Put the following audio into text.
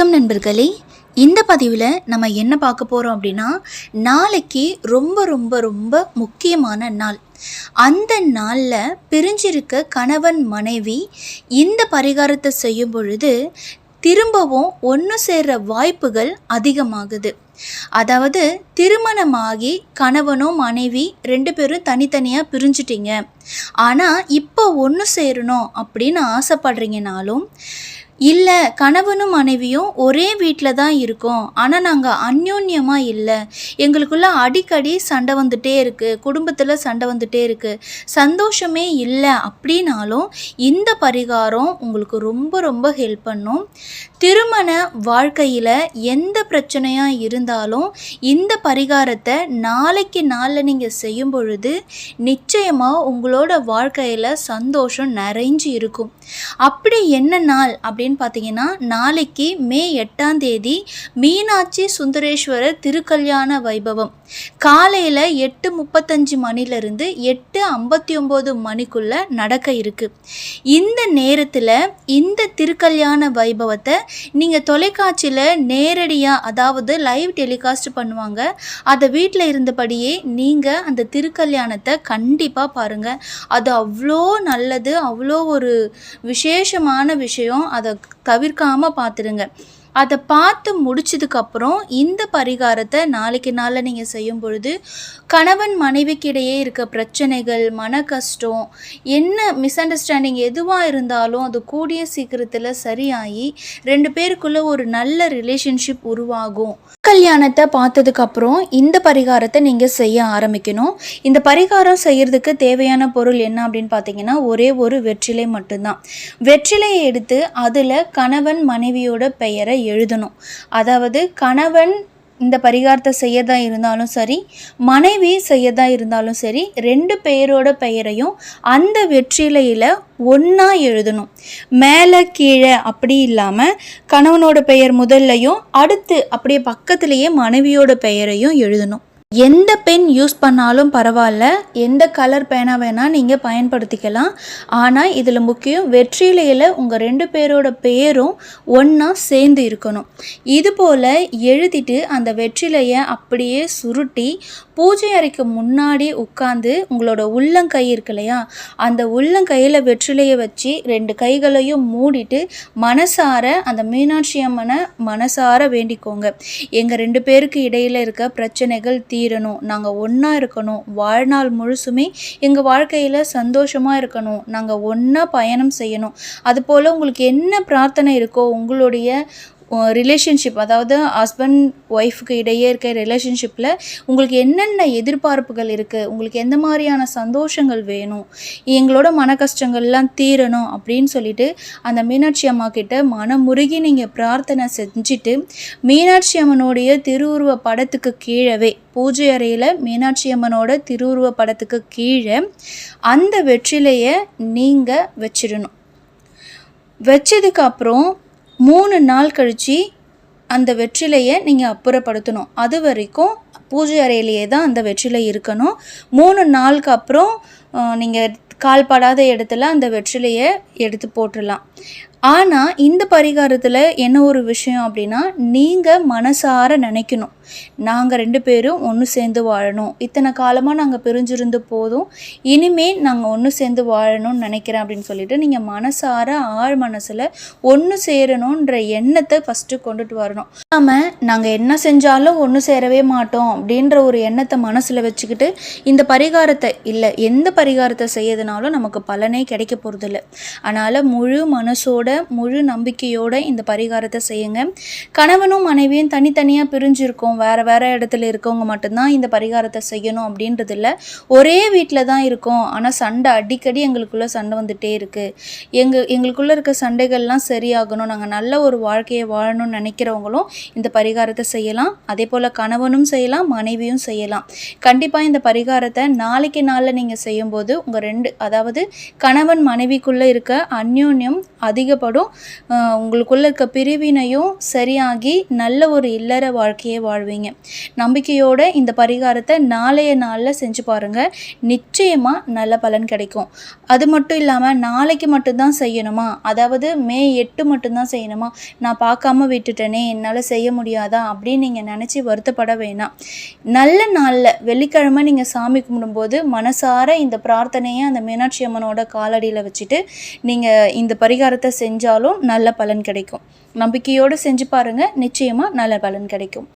வணக்கம் நண்பர்களே. இந்த பதிவில் நம்ம என்ன பார்க்க போகிறோம் அப்படின்னா நாளைக்கு ரொம்ப ரொம்ப ரொம்ப முக்கியமான நாள். அந்த நாளில் பிரிஞ்சிருக்க கணவன் மனைவி இந்த பரிகாரத்தை செய்யும் பொழுது திரும்பவும் ஒன்று சேர்ற வாய்ப்புகள் அதிகமாகுது. அதாவது திருமணமாகி கணவனும் மனைவி ரெண்டு பேரும் தனித்தனியாக பிரிஞ்சிட்டீங்க. ஆனால் இப்போ ஒன்று சேரணும் அப்படின்னு ஆசைப்படுறீங்கனாலும் இல்லை கணவனும் மனைவியும் ஒரே வீட்டில் தான் இருக்கோம். ஆனால் நாங்கள் அந்யோன்யமாக இல்லை. எங்களுக்குள்ள அடிக்கடி சண்டை வந்துட்டே இருக்குது குடும்பத்தில் சண்டை வந்துட்டே இருக்குது சந்தோஷமே இல்லை அப்படின்னாலும் இந்த பரிகாரம் உங்களுக்கு ரொம்ப ரொம்ப ஹெல்ப் பண்ணும். திருமண வாழ்க்கையில் எந்த பிரச்சனையாக இருந்தாலும் இந்த பரிகாரத்தை நாளைக்கு நாளில் நீங்கள் செய்யும் பொழுது நிச்சயமாக உங்களோட வாழ்க்கையில் சந்தோஷம் நிறைஞ்சு இருக்கும். அப்படி என்ன நாள் அப்படின்னு பார்த்தீங்கன்னா நாளைக்கு மே எட்டாம் தேதி மீனாட்சி சுந்தரேஸ்வரர் திருக்கல்யாண வைபவம். காலையில் எட்டு முப்பத்தஞ்சு மணிலேருந்து எட்டு ஐம்பத்தி ஒம்பது மணிக்குள்ளே நடக்க இருக்குது இந்த நேரத்தில் இந்த திருக்கல்யாண வைபவத்தை நீங்கள் தொலைக்காட்சியில் நேரடியாக அதாவது லைவ் டெலிகாஸ்ட் பண்ணுவாங்க. அதை வீட்டில் இருந்தபடியே நீங்கள் அந்த திருக்கல்யாணத்தை கண்டிப்பாக பாருங்கள் அது அவ்வளோ நல்லது அவ்வளோ ஒரு விசேஷமான விஷயம். அதை தவிர்க்காமல் பார்த்துருங்க அதை பார்த்து முடிச்சதுக்கப்புறம் இந்த பரிகாரத்தை நாளைக்கு நாளில் நீங்கள் செய்யும் பொழுது கணவன் மனைவிக்கிடையே இருக்க பிரச்சனைகள் மன கஷ்டம் என்ன மிஸ் அண்டர்ஸ்டாண்டிங் எதுவாக இருந்தாலும் அது கூடிய சீக்கிரத்தில் சரியாகி ரெண்டு பேருக்குள்ளே ஒரு நல்ல ரிலேஷன்ஷிப் உருவாகும். கல்யாணத்தை பார்த்ததுக்கப்புறம் இந்த பரிகாரத்தை நீங்கள் செய்ய ஆரம்பிக்கணும். இந்த பரிகாரம் செய்யறதுக்கு தேவையான பொருள் என்ன அப்படின்னு பார்த்தீங்கன்னா ஒரே ஒரு வெற்றிலை மட்டும்தான். வெற்றிலையை எடுத்து அதில் கணவன் மனைவியோட பெயரை எழுதணும். அதாவது கணவன் இந்த பரிகாரத்தை செய்யறதா இருந்தாலும் சரி மனைவி செய்யறதா இருந்தாலும் சரி ரெண்டு பேரோட பெயரையும் அந்த வெற்றிலையில் ஒன்றா எழுதணும். மேலே கீழே அப்படி இல்லாமல் கணவனோட பெயர் முதல்லையும் அடுத்து அப்படியே பக்கத்துலேயே மனைவியோட பெயரையும் எழுதணும். எந்த பென் யூஸ் பண்ணாலும் பரவாயில்ல. எந்த கலர் பேனா வேணால் நீங்கள் பயன்படுத்திக்கலாம். ஆனால் இதில் முக்கியம் வெற்றிலையில் உங்கள் ரெண்டு பேரோட பேரும் ஒன்றா சேர்ந்து இருக்கணும். இது போல் எழுதிட்டு அந்த வெற்றிலையை அப்படியே சுருட்டி பூஜை அறைக்கு முன்னாடி உட்காந்து உங்களோட உள்ளங்கை இருக்கு இல்லையா? அந்த உள்ளங்கையில் வெற்றிலையை வச்சு ரெண்டு கைகளையும் மூடிட்டு மனசார அந்த மீனாட்சி அம்மனை மனசார வேண்டிக்கோங்க. எங்கள் ரெண்டு பேருக்கு இடையில் இருக்க பிரச்சனைகள் தீ தீரணும். நாங்கள் ஒன்றா இருக்கணும். வாழ்நாள் முழுசுமே எங்கள் வாழ்க்கையில் சந்தோஷமாக இருக்கணும். நாங்கள் ஒன்றா பயணம் செய்யணும். அதுபோல் உங்களுக்கு என்ன பிரார்த்தனை இருக்கோ உங்களுடைய ரிலேஷன்ஷிப் அதாவது ஹஸ்பண்ட் ஒய்ஃபுக்கு இடையே இருக்க ரிலேஷன்ஷிப்பில் உங்களுக்கு என்னென்ன எதிர்பார்ப்புகள் இருக்குது உங்களுக்கு எந்த மாதிரியான சந்தோஷங்கள் வேணும்? எங்களோட மன கஷ்டங்கள்லாம் தீரணும் அப்படின்னு சொல்லிட்டு அந்த மீனாட்சி அம்மா கிட்ட மனமுருகி நீங்கள் பிரார்த்தனை செஞ்சுட்டு மீனாட்சி அம்மனுடைய திருவுருவ படத்துக்கு கீழவே பூஜை அறையில் மீனாட்சி அம்மனோட திருவுருவ படத்துக்கு கீழே அந்த வெற்றிலையை நீங்கள் வச்சிடணும். வச்சதுக்கு அப்புறம் மூணு நாள் கழித்து அந்த வெற்றிலையை நீங்கள் அப்புறப்படுத்தணும். அது வரைக்கும் பூஜை அறையிலேயே தான் அந்த வெற்றிலை இருக்கணும். மூணு நாளுக்கு அப்புறம் நீங்கள் கால்படாத இடத்துல அந்த வெற்றிலையை எடுத்து போட்டுடலாம். ஆனால் இந்த பரிகாரத்தில் என்ன ஒரு விஷயம் அப்படின்னா நீங்கள் மனசார நினைக்கணும். நாங்கள் ரெண்டு பேரும் ஒன்று சேர்ந்து வாழணும். இத்தனை காலமாக நாங்கள் பிரிஞ்சிருந்த போதும் இனிமேல் நாங்கள் ஒன்று சேர்ந்து வாழணும்னு நினைக்கிறேன் அப்படின்னு சொல்லிட்டு நீங்கள் மனசார ஆழ் மனசில் ஒன்று சேரணுன்ற எண்ணத்தை ஃபஸ்ட்டு கொண்டுட்டு வரணும். நாம் நாங்கள் என்ன செஞ்சாலும் ஒன்று சேரவே மாட்டோம் அப்படின்ற ஒரு எண்ணத்தை மனசில் வச்சுக்கிட்டு இந்த பரிகாரத்தை இல்லை எந்த பரிகாரத்தை செய்யறதுனாலும் நமக்கு பலனே கிடைக்க போகிறதில்ல அதனால் முழு மனசோட முழு நம்பிக்கையோட இந்த பரிகாரத்தை செய்யுங்க. கணவனும் மனைவியும் தனித்தனியாக பிரிஞ்சிருக்கோம். வேறு வேறு இடத்துல இருக்கவங்க மட்டும்தான் இந்த பரிகாரத்தை செய்யணும் அப்படின்றது இல்லை ஒரே வீட்டில் தான் இருக்கோம். ஆனால் சண்டை அடிக்கடி எங்களுக்குள்ளே சண்டை வந்துட்டே இருக்குது எங்கள் எங்களுக்குள்ளே இருக்க சண்டைகள்லாம் சரியாகணும். நாங்கள் நல்ல ஒரு வாழ்க்கையை வாழணும்னு நினைக்கிறவங்களும் இந்த பரிகாரத்தை செய்யலாம். அதே போல் கணவனும் செய்யலாம் மனைவியும் செய்யலாம். கண்டிப்பாக இந்த பரிகாரத்தை நாளைக்கு நாளில் நீங்கள் செய்யும்போது உங்கள் ரெண்டு அதாவது கணவன் மனைவிக்குள்ளே இருக்க அந்யோன்யம் அதிக கஷ்டப்படும் உங்களுக்குள்ளே இருக்க பிரிவினையும் சரியாகி நல்ல ஒரு இல்லற வாழ்க்கையை வாழ்வீங்க. நம்பிக்கையோட இந்த பரிகாரத்தை நாளைய நாளில் செஞ்சு பாருங்கள் நிச்சயமாக நல்ல பலன் கிடைக்கும். அது மட்டும் இல்லாமல் நாளைக்கு மட்டும்தான் செய்யணுமா? அதாவது மே எட்டு மட்டும்தான் செய்யணுமா? நான் பார்க்காம விட்டுட்டேனே என்னால் செய்ய முடியாதா? அப்படின்னு நீங்கள் நினச்சி வருத்தப்பட வேணாம். நல்ல நாளில் வெள்ளிக்கிழமை நீங்கள் சாமி கும்பிடும்போது மனசார இந்த பிரார்த்தனையை அந்த மீனாட்சி அம்மனோட காலடியில் வச்சுட்டு நீங்கள் இந்த பரிகாரத்தை செஞ்சாலும் நல்ல பலன் கிடைக்கும். நம்பிக்கையோடு செஞ்சு பாருங்கள் நிச்சயமாக நல்ல பலன் கிடைக்கும்.